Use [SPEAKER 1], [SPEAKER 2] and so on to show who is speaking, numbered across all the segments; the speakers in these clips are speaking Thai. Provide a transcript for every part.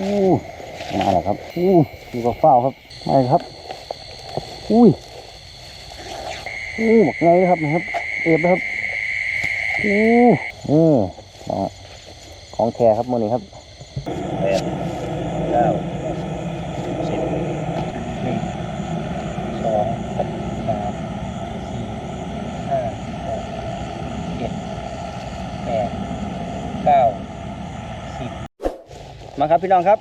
[SPEAKER 1] อู้มาแล้วครับอู้อยู่กับเฝ้าครับมาครับ อุ้ยอู้หมกไงนะครับนะครับ เอฟนะครับอู้นี่นะฮะของแท้ครับมือนี้ครับแปดเก้าสิบหนึ่งสองสามสี่ห้าหกเจ็ดแปดเก้าสิบมา ครับพี่น้องครับ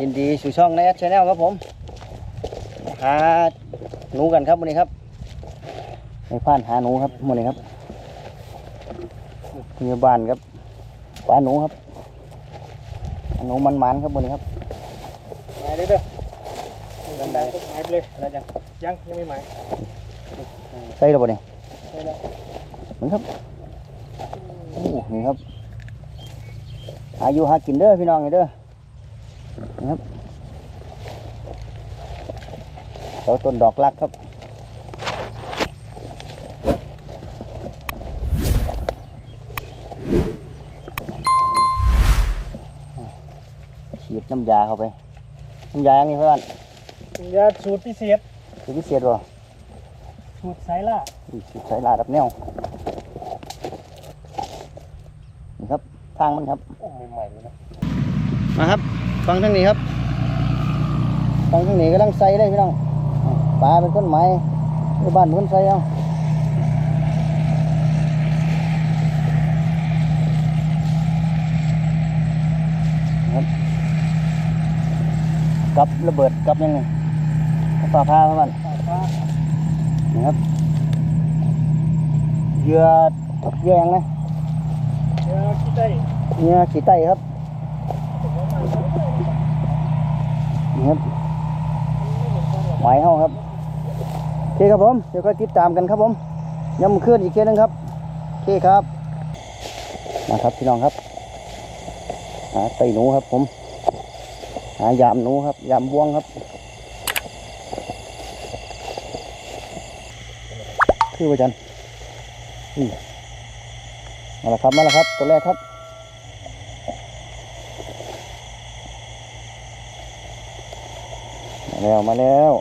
[SPEAKER 1] ยินดีสู่ช่องในแอดชาแนลครับผมหาหนูกันครับวันนี้ครับในผ่านหาหนูครับวันนี้ครับมีบ้านครับปลาหนูครับหาหนูมันมันๆครับวันนี้ครับ
[SPEAKER 2] หมายเลยเด้อดันดังก็หมายไปเลยอะไรจังยังยังไม่หมาย
[SPEAKER 1] ใช่หรือเปล่าเนี่ย
[SPEAKER 2] ใช่แล้ว
[SPEAKER 1] มันครับโอ้นี่ครับ อายุหากินเด้อพี่น้องนี่เด้อนี่ครับเสาต้นดอกรักครับฉีดน้ำยาเข้าไป น้ำยาอย่างนี้เพื่อน
[SPEAKER 2] ยาสูตรพิเศษ
[SPEAKER 1] คือพิเศษบ่
[SPEAKER 2] สูตรสายล่า
[SPEAKER 1] อุ้ยสูตรใช้ลาดับแนวนี่ครับทางมันครับ
[SPEAKER 2] โอ้ ใหม่ๆเลยนะ
[SPEAKER 1] มาครับ ฟังทางนี้ครับ ฟังทางนี้กำลังใส่ได้พี่น้องปลาเป็นคนไม้ในบ้านเป็นคนใส่เอาครับกับระเบิดกับยังไงกับปลาพาครับมัน
[SPEAKER 2] ปลาฟ้า
[SPEAKER 1] นี่ครับเหยื่อเหยื่อยังไง
[SPEAKER 2] เดี๋ยวคิดได้
[SPEAKER 1] เหยื่อขี้ไตครับนี่ครับหมายเฮาครับโอเคครับผมเดี๋ยวก็ติดตามกันครับผมย้ำขึ้นอีกเทีนึงครับโอเคครับมาครับพี่น้องครับหาไตหนูครับผมหายามหนูครับยามบ่วงครับคือว่าจันอืมมาแล้วครับมาแล้วครับตัวแรกครับมา แล้วมาแล้ว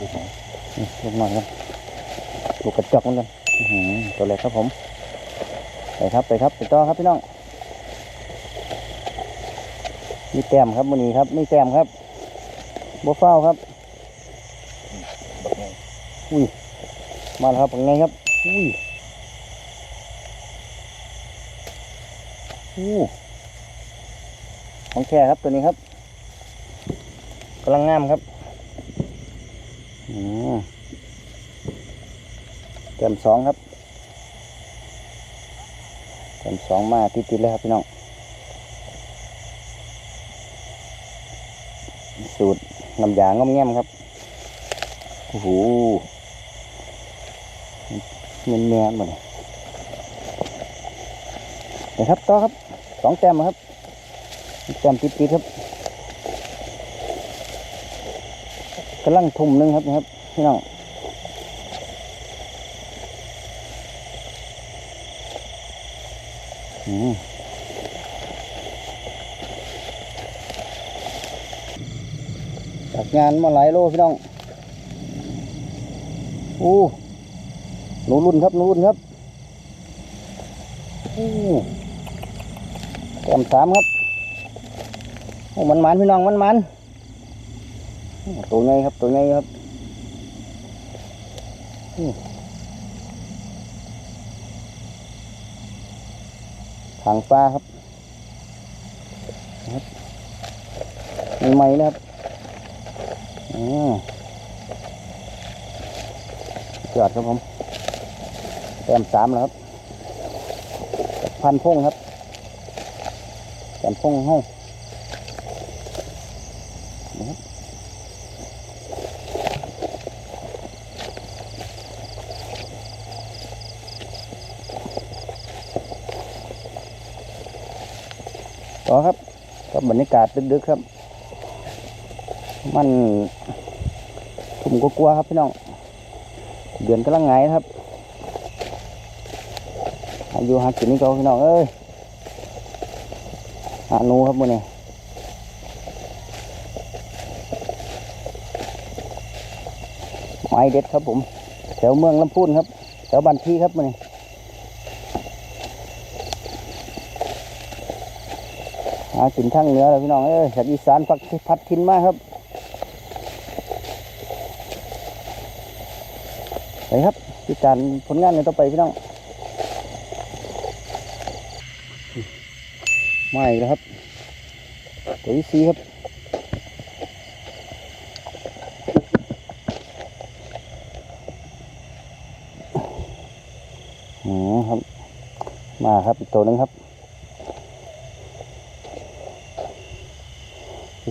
[SPEAKER 1] นี่ลงมาครับลูกกระจอกเหมือนกันอื้อหือตัวเล็กครับผม ไปครับไปครับไปต่อครับพี่น้อง มีแต้มครับมือนี้ครับมีแต้มครับบัวเฝ้าวครับ อุ้ย มาแล้วครับเป็นไงครับ อุ้ย ของแค่ครับตัวนี้ครับกำลังงามครับอืมเต็มสองครับเต็มสองมาติดๆเลยครับพี่น้องสูตรน้ำยางอมแง้มครับโอ้โหเนียนเนียนหมดเลยเดี๋ยวครับต่อครับ สองแต้มครับแต้มติดๆครับกำลังทุ่มหนึงครับนะครับพี่น้องจากงานมาหลายโลพี่น้องอู้หนูรุ่นครับหนูรุ่นครับอู้ ต้มสามครับโอ้มันมันพี่น้องมันมันตัวไงครับตัวไงครับอู้ทางปลาครับครับใหม่ๆนะครับอจอดครับผมแต้มสามแล้วครับ พันพงครับ แต้มพงห้องนะครับต่อครับกับบรรยากาศดึกๆครับ มันผมก็กลัวครับพี่น้อง เดือนกำลังไงครับอายุหากินนี่ก็พี่น้องเอ้ย หาหนูครับมือนี้ไม้เด็ดครับผม แถวเมืองลำพูนครับ แถวบันทีครับมือนี้หากินทางเหนือเลยพี่น้องเอ้ยจากอีสานพักพัดทินมากครับไปครับติดตามผลงานกันต่อไปพี่น้อง มาอีกแล้วครับตัวที่สี่ครับอืมครับ มาครับอีกตัวนึงครับ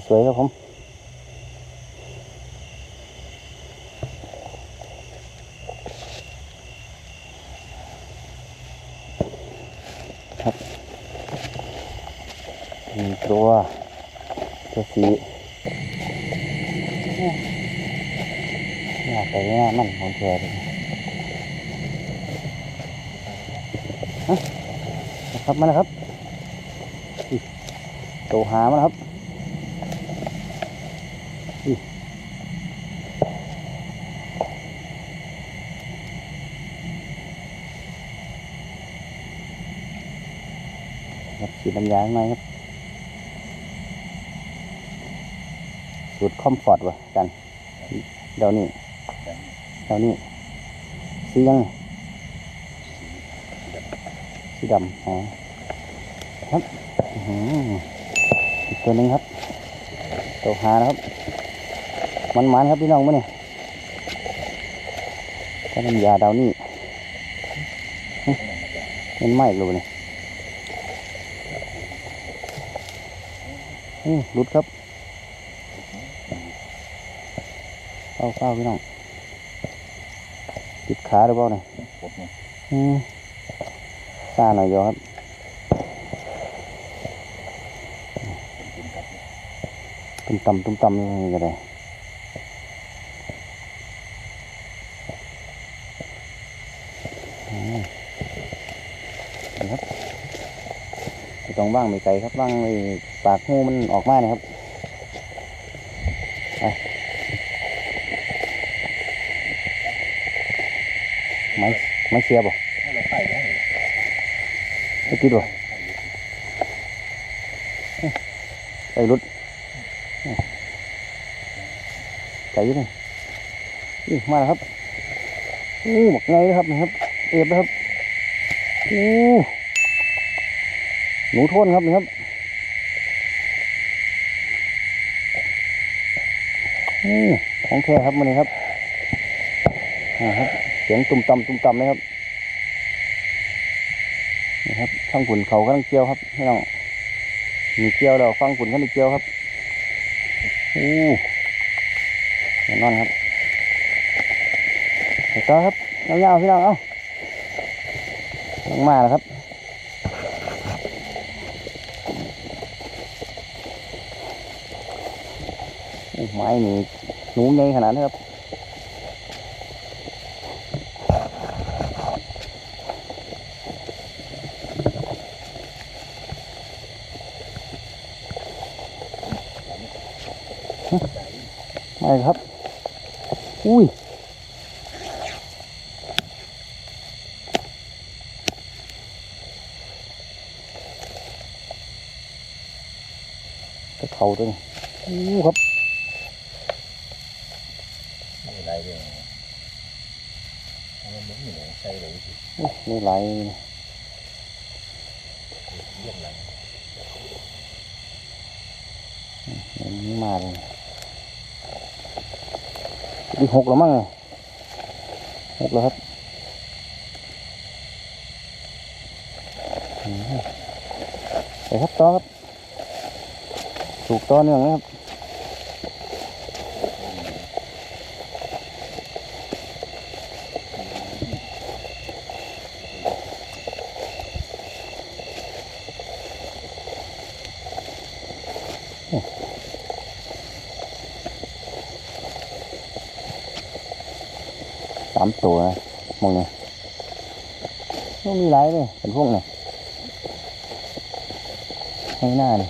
[SPEAKER 1] สวยครับผมตัว ตัวสีอยาไปเนี่ยมันของเธอเลยนะครับมาแล้วครับอีตัวหามาแล้วครับอีครับสีน้ำยาข้างในครับ สูตรคอมฟอร์ตวะกันเดี๋ยวนี้เดี๋ยวนี้สียังสีดำอ๋อครับอื้อหืออีกตัวหนึ่งครับตัวหานะครับ มันมันๆครับพี่น้องมั้เนี่ยถ้าน้ำยาดาวนี่มันไหม้เลยเนี่ยอือหลุดครับ เฝ้าเฝ้าพี่น้องติดขาหรือเปล่าเนี่ยอืมซาหน่อยเดียวครับตุ้มต่ำตุ้มต่ำยังไงก็ได้อืมนี่ครับไม่ต้องว่างไม่ไกลครับว่างไอ้ปากหูมันออกมาเนี่ยครับ ไม้ไม้เสียบ่
[SPEAKER 2] ให้เราไปได้
[SPEAKER 1] ไม่ติดบ่ไปรุดใจอยี่นี่นี่มาแล้วครับอู้หมกไงนะครับนะครับ เอฟนะครับอู้หนูโทนครับนี่ครับอู้ของแท้ครับมันนี่ครับอ่าครับ สียงตุ่มต่ำตุ่มต่ำเลยครับนี่ครับฟังฝุ่นเขากำลังเกี่ยวครับพี่น้องมีเกี่ยวแล้วฟังฝุ่นเขาได้เกี่ยวครับอู้นอนครับไปต่อครับยาวๆพี่น้องเอ้าลงมาแล้วครับโอ้ไม้นี่หนูใหญ่ขนาดนี้ครับ ไม่ครับ อุ้ยกระเทาตัวนี้อู้ครับ
[SPEAKER 2] ไม่ไรเรื่องมันไม่เหมือนใส่เลยสิ
[SPEAKER 1] อู้นี่ไหลาย
[SPEAKER 2] เยี่ยมเลย
[SPEAKER 1] อย่างนี้มาเลย ดีหกแล้วมั้งหกแล้วครับไปครับต่อครับ ถูกต่อเนื่องนะครับามตัวนะมองนี่ไม่มีไรเลยเป็นพวกเนี่ยให้หน้าเลย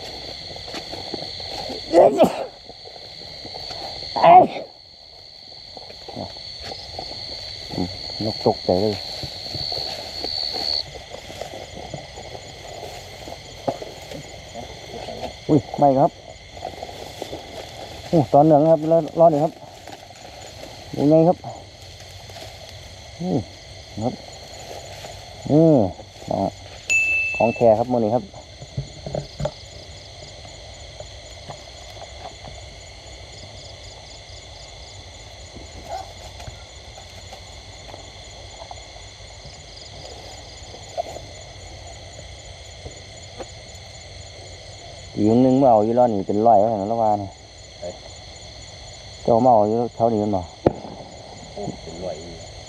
[SPEAKER 1] เอ้ยนกตกใจเลยอุ้ยไม่ครับโอ้ตอนเหลืองครับแล้วรอดเลยครับยังไงครับ ครับนี่ของของแท้ครับมือนี้ครับอีกอย่างหนึงเมาเอาอยู่รอดนี่เป็นร้อยแล้วนะละวานะเจ้าเมาเอาอยู่เท่านี้มันบ่
[SPEAKER 2] เป็นรอย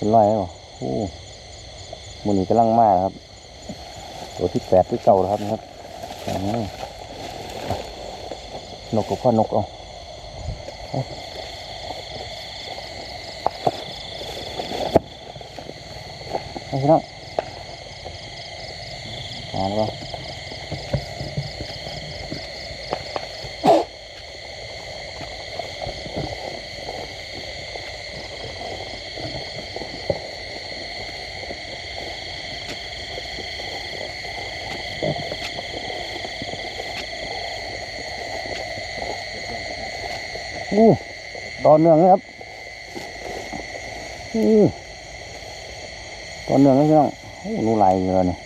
[SPEAKER 1] เป็นร้อยแล้วโอ้มือนี้กำลังมากครับ ตัวที่แปดที่เก่าแล้วครับนะครับนกกับพ่อนกเอาเอาเอาพี่น้องมาแล้วบ่อู้ ตอนเนื่องนะครับอู้ตอนเนื่องนะพี่น้องโอ้หนูไหลายอยู่แล้วนี่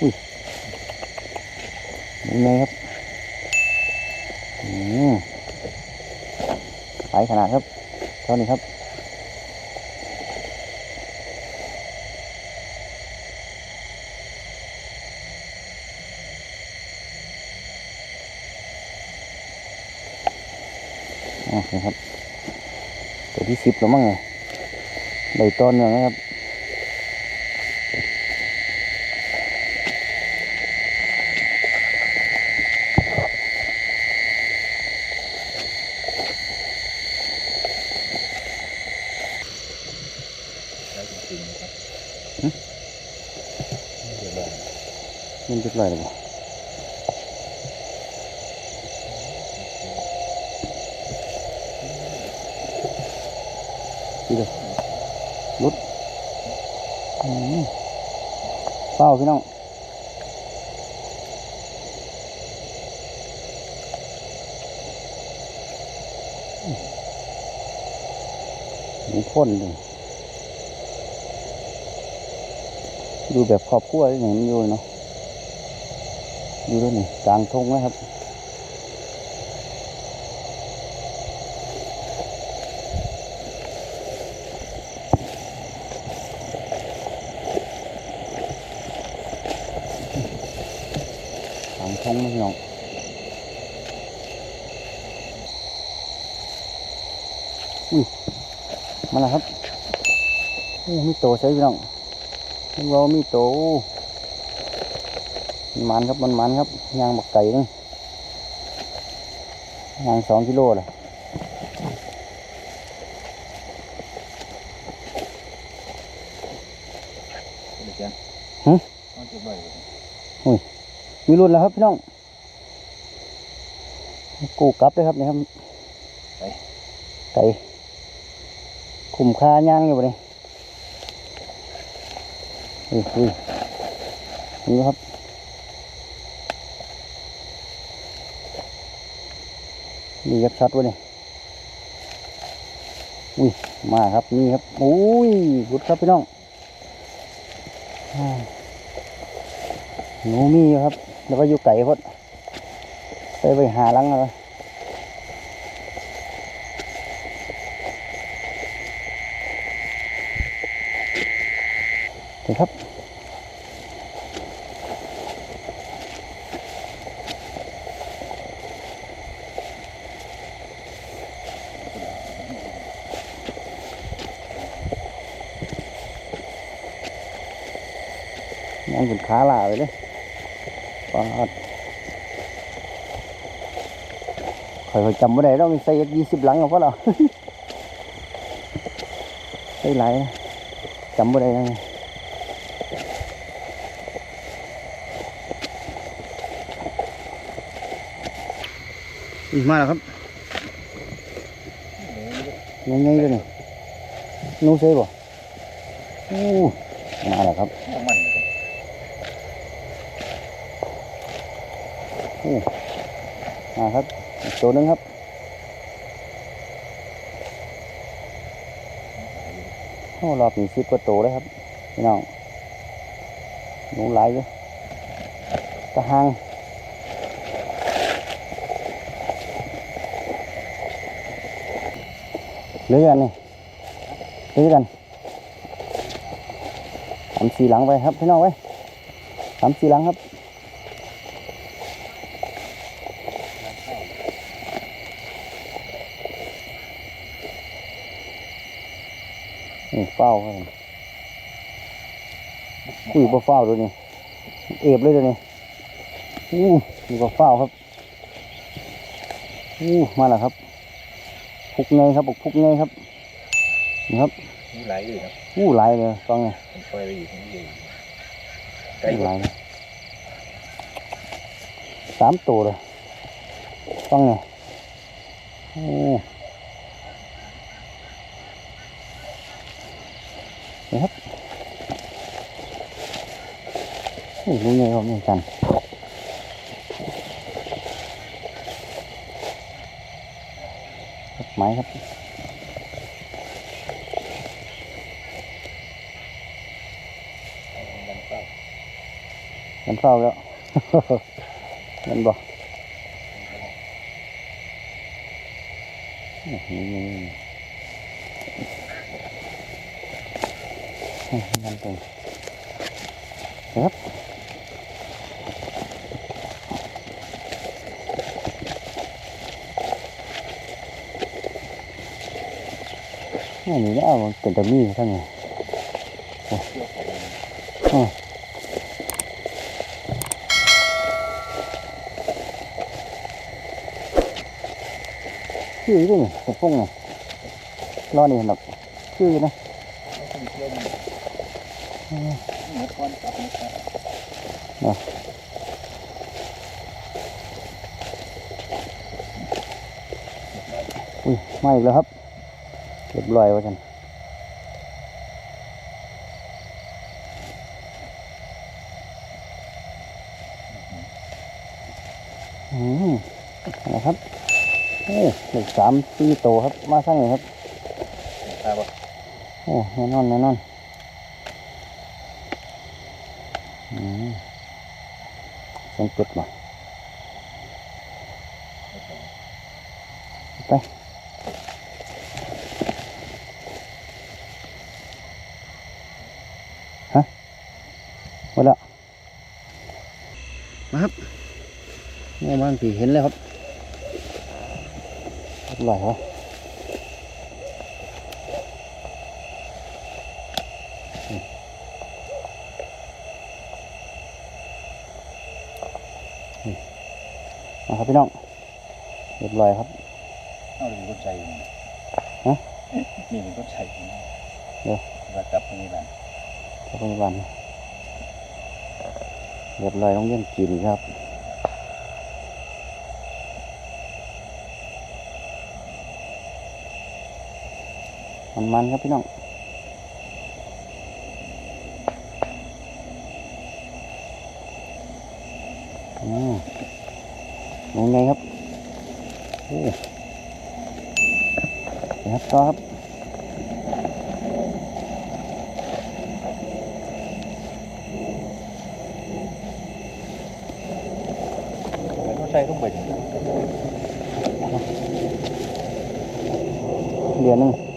[SPEAKER 1] อุ้ยยังไงครับอืมไหลขนาดครับเท่านี้ครับ นะครับ ตัวที่สิบแล้วมั้งไงไหลต้นหนึ่งนะครับ
[SPEAKER 2] ได้จริงๆนะครับ
[SPEAKER 1] หึ
[SPEAKER 2] เดี๋ยวลอง
[SPEAKER 1] มันจะไหลหรือเปล่าดีเลยรุดอืมเปล่าพี่น้อง มีพ่นเลยดูแบบครอบครัวที่ไหนมันอยู่เนาะดูด้วยนี่กลางทงนะครับกลางทงนะพี่น้อง อุ้ยมาแล้วครับโอ้มีโตใช่พี่น้องเรามีโตมันมันครับมันมันครับยางบักไก่นี่ยางสองกิโลเลย
[SPEAKER 2] เดี๋ยวจะ
[SPEAKER 1] หึ
[SPEAKER 2] ต้องจะบ่อย
[SPEAKER 1] มีรุ่นแล้วครับพี่น้องกูกลับเลยครับนี่ครับไก่ คุ้มค่าย่างอยู่บ่นี่อุ้ยอุ้ยนี่ครับนี่ยับชัดวะนี่อุ้ย มาครับ นี่ครับ อุ้ยรุดครับพี่น้องหนูมีครับ แล้วก็อยู่ไก่พดไปไปหาลังเอะ ไรถึงครับ นั่งบนขาลาไปเลยปาดข่อยจำไม่ได้แล้วมีใส่ยี่สิบหลังกับพ่อเราได้หลายจำบ่ได้ อีกมาแล้วครับยังไงเลยนี่นู้เซ่บ่โอ้มาแล้วครับ
[SPEAKER 2] มัน
[SPEAKER 1] โอ้มาครับอีกตัวนึงครับโอ้รอบนี้สิบกว่าตัวเลยครับพี่น้องหนูไหลายอยู่ตะหาง เลือกันนี่เลือกันสามสี่หลังไปครับพี่น้องไว้สามสี่หลังครับนี่เฝ้าครับผมอุ้ยบ่เฝ้าตัวนี้เอฟเลยตัวนี้อู้นี่บ่เฝ้าครับอู้มาแล้วครับ พุกไงครับบอกพุกไงครับนี่ครับ
[SPEAKER 2] มีหลายอยู่ครับ
[SPEAKER 1] อู้หลายเลยฟังไง
[SPEAKER 2] ผมปล่อยไปอยู่ที่นี่ไกล
[SPEAKER 1] อู้
[SPEAKER 2] ก
[SPEAKER 1] ห
[SPEAKER 2] ว่า
[SPEAKER 1] ลายเลยสามตัวเลยฟังไงโอ้นี่ครับนี่รู้ไงครับนี่กัน ครับไม้ครับ
[SPEAKER 2] มันเปล่า
[SPEAKER 1] มันเฝ้าแล้วมันบอกนี่นี่นี่นี่มันเป็นครับ นี่นี่แล้วมันเป็นตะมีทั้งไงโอ้ชื่ออยู่ด้วยนี่ผมฟงไงรอนี่หรอกชื่ออยู่นะ
[SPEAKER 2] ไม่ต้องเที่ยวมันเหมือนก้อนกับนะ
[SPEAKER 1] อุ้ยมาอีกแล้วครับ รียบร้อยวะจันอืมนะครับโอ้เหล็กสามสี่โตครับ มาสร้างเลยครับ
[SPEAKER 2] ทราบว่า
[SPEAKER 1] โอ้แน่นอนแน่นอนอืมเสียงเป็ดมาไปฮะห มดแล้วมาครับโอ้บางทีเห็นแล้วครับอร่อยเหรอนะครับพี่น้องเรียบร้อยครับ
[SPEAKER 2] เอาเป็นคนใจ
[SPEAKER 1] ฮะ
[SPEAKER 2] นี่เป็นคนใจ
[SPEAKER 1] เดี๋ยว
[SPEAKER 2] ว่ากลับตรงนี้แหละ
[SPEAKER 1] ขอบคุณวัน เรียบร้อยต้องเลี้ยงกินครับมันมันๆครับพี่น้องอืมลงไงครับโอ้เดี๋ยครับต่อครับ
[SPEAKER 2] เรียนคน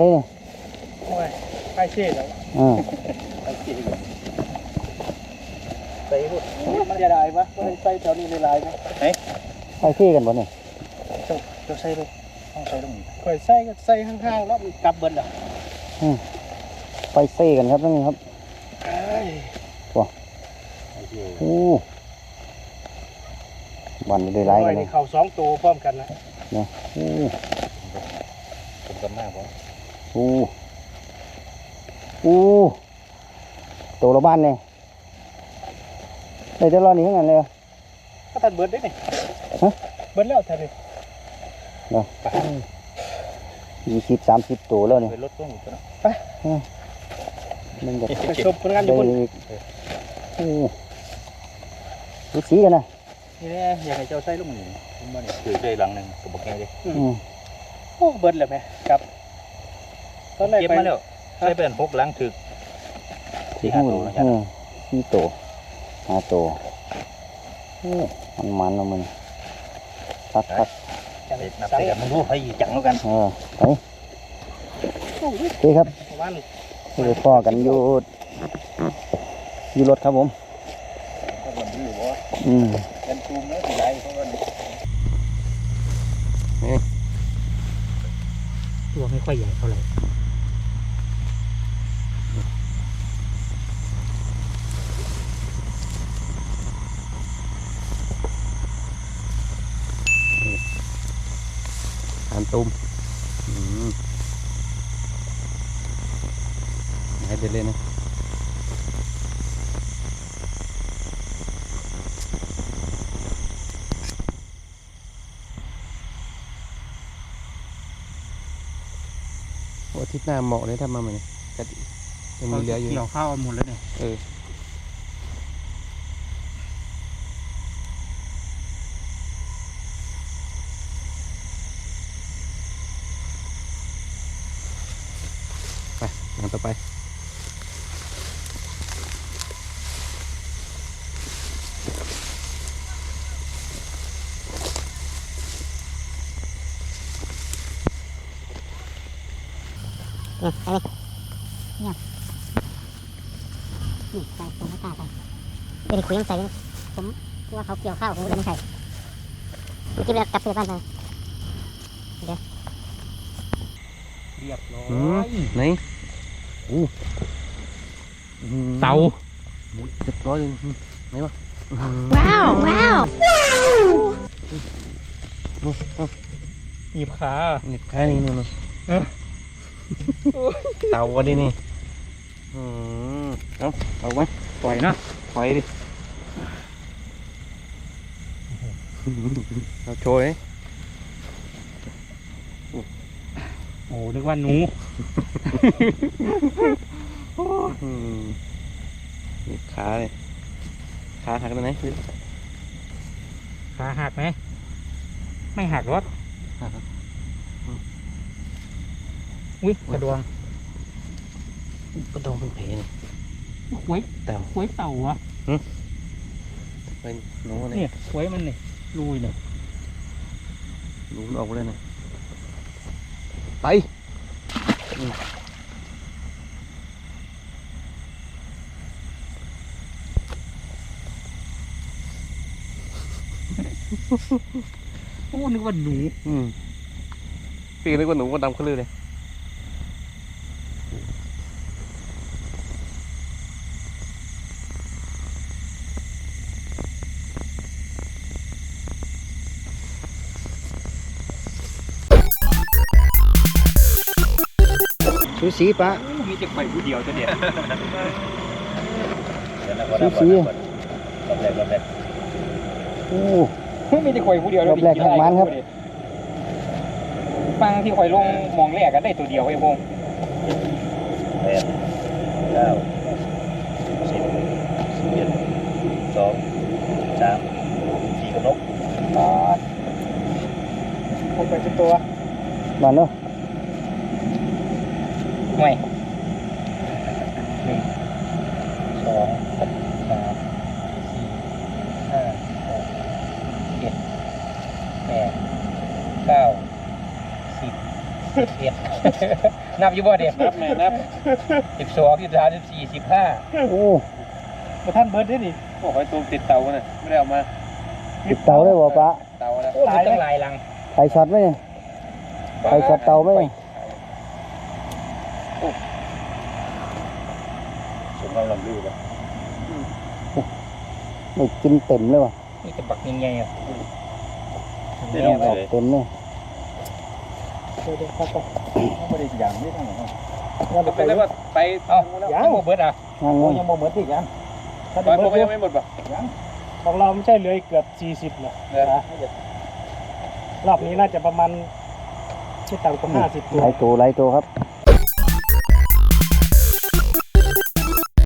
[SPEAKER 2] เรื่
[SPEAKER 1] องอะไรนี่
[SPEAKER 2] โอ้ยไข่เช่แล้ว
[SPEAKER 1] อ่า
[SPEAKER 2] ไข่เช่ใส่หุ่นมันจะได้ปะมันใส่แถวนี้ในลายไหมไหน
[SPEAKER 1] ไปซี่กันบ่เนี่ย
[SPEAKER 2] เจ้าเจ้าใส่เลยต้องใส่ตรงนี้ข่อยใส่ก็ใส่ข้างๆแล้วมันกลับเบิ้ลอะ
[SPEAKER 1] ไปซี่กันครับนี่ครับ
[SPEAKER 2] เอ้ย
[SPEAKER 1] โอ้วันนี้ได้ไล่
[SPEAKER 2] โอ้
[SPEAKER 1] กั
[SPEAKER 2] ย
[SPEAKER 1] น
[SPEAKER 2] นี่
[SPEAKER 1] นะ
[SPEAKER 2] เข่าสองตัวพร้อมกันนะ
[SPEAKER 1] โอ้
[SPEAKER 2] ผมกันหน้าผม
[SPEAKER 1] โอ้โอ้ตัวละบ้านเนี่ยได้แต่รอนี่ทั้งนั้นเลย
[SPEAKER 2] ก็ตัดเบิร์ดได้นี่
[SPEAKER 1] ฮะ
[SPEAKER 2] เบิร์ดแล้วแถวนี้
[SPEAKER 1] ยี่สิบสามสิบตัวแล้วเนี่ย
[SPEAKER 2] เป็นรถต้องอยู่ตัวนะ
[SPEAKER 1] มันจะ
[SPEAKER 2] ไปชมผลงานอยู่บน
[SPEAKER 1] ได้โอ้ดูสีกันนะ
[SPEAKER 2] นี่แหละอยากให้เจ้าใส่ลูกหมูผมว่านี่คือได้หลังหนึ่งกับบอกแกเลย
[SPEAKER 1] อืม
[SPEAKER 2] โอ้เบิร์ดเลยไหมครับ ตอนแรก
[SPEAKER 3] เก็บ
[SPEAKER 2] ไป
[SPEAKER 3] มาแล้วใช้เป็นพกหล้างถึกที่ห้าตัวนะ
[SPEAKER 1] อืมสี่ตัวห้าตัวโอ้มันมันแล้วมันคักคัก
[SPEAKER 2] จัง
[SPEAKER 3] เด็ดนับ
[SPEAKER 2] สั่ง
[SPEAKER 3] ใส่กันมึงรู้ให้จังแล้วกัน
[SPEAKER 1] เออไป
[SPEAKER 2] โอ้ย
[SPEAKER 1] โอเคครับ
[SPEAKER 2] ประมาณนี้
[SPEAKER 1] ไปพ่อกันอยู่อยู่รถครับผม
[SPEAKER 3] ถ้ามันดื้อบ่
[SPEAKER 1] อืม
[SPEAKER 3] กันตูมแล้วสิไรเพราะว่า
[SPEAKER 2] ตัวไม่ค่อยใหญ่เท่าไหร่า
[SPEAKER 1] นตุ้มอืมให้เด็ดเลยนะอาทิตย์หน้าเหมาะเลยถ้ามาใหม่ก็ยังมีเหลืออยู่
[SPEAKER 2] เกี่ยวข้าวหมดแล้วเนี่ย
[SPEAKER 1] เออไปงานต่อไป
[SPEAKER 4] นี่ใส่ ผมไม่กล้าใส่เดี๋ยวคุยต้องใส่เลยผมคิดว่าเขาเกี่ยวข้าวผมก็เลยไม่ใส่เมื่อกี้เรากลับเสื้อบ้านมา
[SPEAKER 2] เรียบร้อ
[SPEAKER 1] อืม
[SPEAKER 2] ย
[SPEAKER 1] ไหนอู้
[SPEAKER 2] เตา
[SPEAKER 1] เรียบร้อยเลยอืมไหนวะ
[SPEAKER 4] ว้าวว้าว
[SPEAKER 2] หยิบขา
[SPEAKER 1] นี่แค่นี้นู่นน่ะ
[SPEAKER 2] เออ
[SPEAKER 1] เตาวันนี้นี่อืมเอาเอาไว้
[SPEAKER 2] ปล่อยนะ
[SPEAKER 1] ไฟดิเอาโชว์เลย
[SPEAKER 2] โอ้นึกว่าหนู
[SPEAKER 1] อืมนี่ขาเลยขาหักตรงไหน
[SPEAKER 2] ขาหักไหมไม่หักหรอก
[SPEAKER 1] หักครับ
[SPEAKER 2] อุ้ยกระดวง
[SPEAKER 1] ก็ต้องเป็นเพนี่
[SPEAKER 2] หวย
[SPEAKER 1] เต่า
[SPEAKER 2] หวยเต่าอะ
[SPEAKER 1] เป็นหนูอะไร
[SPEAKER 2] เนี่ยหวยมันนี่ลุยเนี่ย
[SPEAKER 1] หนูมันออกมาเลยนะไปอืม
[SPEAKER 2] โอ้นึกว่าหนู
[SPEAKER 1] อืมปีนึกว่าหนูก็ดำขึ้นเลยเลย สูสีปะ
[SPEAKER 2] มีแต่ไข่ผู้เดียวจะเด็ด
[SPEAKER 1] สีสี
[SPEAKER 3] รอบแรกรอบแรก
[SPEAKER 1] โอ้
[SPEAKER 2] มีแต่ไข่ผู้เดียว
[SPEAKER 1] รอบแรกทางมันครับ
[SPEAKER 2] ฟังที่ข่อยลงมองแรกกันได้ตัวเดียวไอ้พง
[SPEAKER 3] แปดเก้าสิบสิบเอ็ดสองสามสี่กระนก
[SPEAKER 2] อ่าผมไปเป็นตัว
[SPEAKER 1] มาเนาะ
[SPEAKER 2] ห่วย
[SPEAKER 3] สอง
[SPEAKER 2] สามสี่ห้าหกเจ็ดแปดเก้าสิบส
[SPEAKER 5] เอ็ดนับอยู่บ่เด็กนับแม่นับสิบสองสิบสามสิบสี่สิบห้า
[SPEAKER 1] โอ้
[SPEAKER 2] มาท่านเบิร์ดได้ดิ
[SPEAKER 5] โอ้ยตัวติดเตาน่ะไม่ได้เอามา
[SPEAKER 1] ติดเตาได้บ่ปะ
[SPEAKER 5] เตาแล้วโอ้ยต้องลายลัง
[SPEAKER 1] ไฟช็อตไหมเนี่ยไฟช็อตเตาไหม เนี่ย
[SPEAKER 5] สมความลำลือป่ะ
[SPEAKER 1] ไม่กินเต็มเลยว่ะ
[SPEAKER 5] นี่จะบักยังไงอะ
[SPEAKER 1] ไม่ต้องออกเต็มเลย
[SPEAKER 2] เดี๋ยวๆครับไป
[SPEAKER 5] ไม่ได้อย่างนี้ทั้งหมด
[SPEAKER 2] เราไป
[SPEAKER 5] เป็นแล้วว่าไปเอ้ายังโมเบิร์ดอะ
[SPEAKER 1] งานงง
[SPEAKER 2] ยังโมเหมือนอีกยังถ้า
[SPEAKER 5] ตอน
[SPEAKER 2] เบิ
[SPEAKER 5] ผม
[SPEAKER 2] ร์ด
[SPEAKER 5] ยังไม่หมดป่ะ
[SPEAKER 2] ของเราไม่ใช่เหลืออีกเกือบ40นะ
[SPEAKER 5] เออ
[SPEAKER 2] รอบนี้น่าจะประมาณไม่ต่ำกว่า50ตัว
[SPEAKER 1] ไล่ตัวไล่ตัวครับ